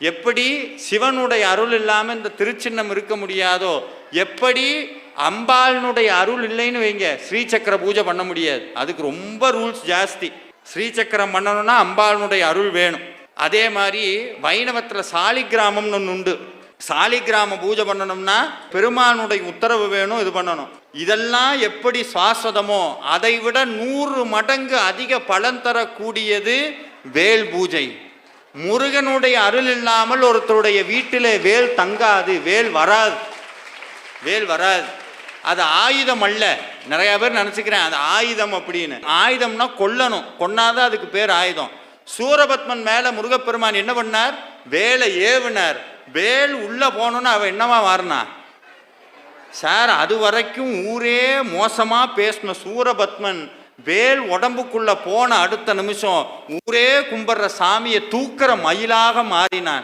எப்படி சிவனுடைய அருள் இல்லாமல் இந்த திருச்சின்னம் இருக்க முடியாதோ எப்படி அம்பாளினுடைய அருள் இல்லைன்னு வைங்க ஸ்ரீசக்கர பூஜை பண்ண முடியாது. அதுக்கு ரொம்ப ரூல்ஸ் ஜாஸ்தி. ஸ்ரீசக்கரம் பண்ணணும்னா அம்பாளினுடைய அருள் வேணும். அதே மாதிரி வைணவத்தில் சாலிகிராமம்னு ஒன்று உண்டு. சாலிகிராம பூஜை பண்ணணும்னா பெருமானுடைய உத்தரவு வேணும் இது பண்ணணும். இதெல்லாம் எப்படி சாஸ்வதமோ அதை விட நூறு மடங்கு அதிக பலன் தரக்கூடியது வேல் பூஜை. முருகனுடைய அருள் இல்லாமல் ஒருத்தருடைய வீட்டிலே வேல் தங்காது வேல் வராது. வேல் வராது. அது ஆயுதம் அல்ல. நிறைய பேர் நினச்சிக்கிறேன் அது ஆயுதம் அப்படின்னு. ஆயுதம்னா கொல்லணும். கொன்னாதான் அதுக்கு பேர் ஆயுதம். சூரபத்மன் மேலே முருகப்பெருமான் என்ன பண்ணார்? வேலை ஏவினார். வேல் உள்ளே போகணுன்னு அவன் என்னவா மாறினா சார் அது வரைக்கும் ஊரே மோசமாக பேசின சூரபத்மன் வேல் உடம்புக்குள்ள போன அடுத்த நிமிஷம் ஊரே கும்பிட்ற சாமியை தூக்குற மயிலாக மாறினான்.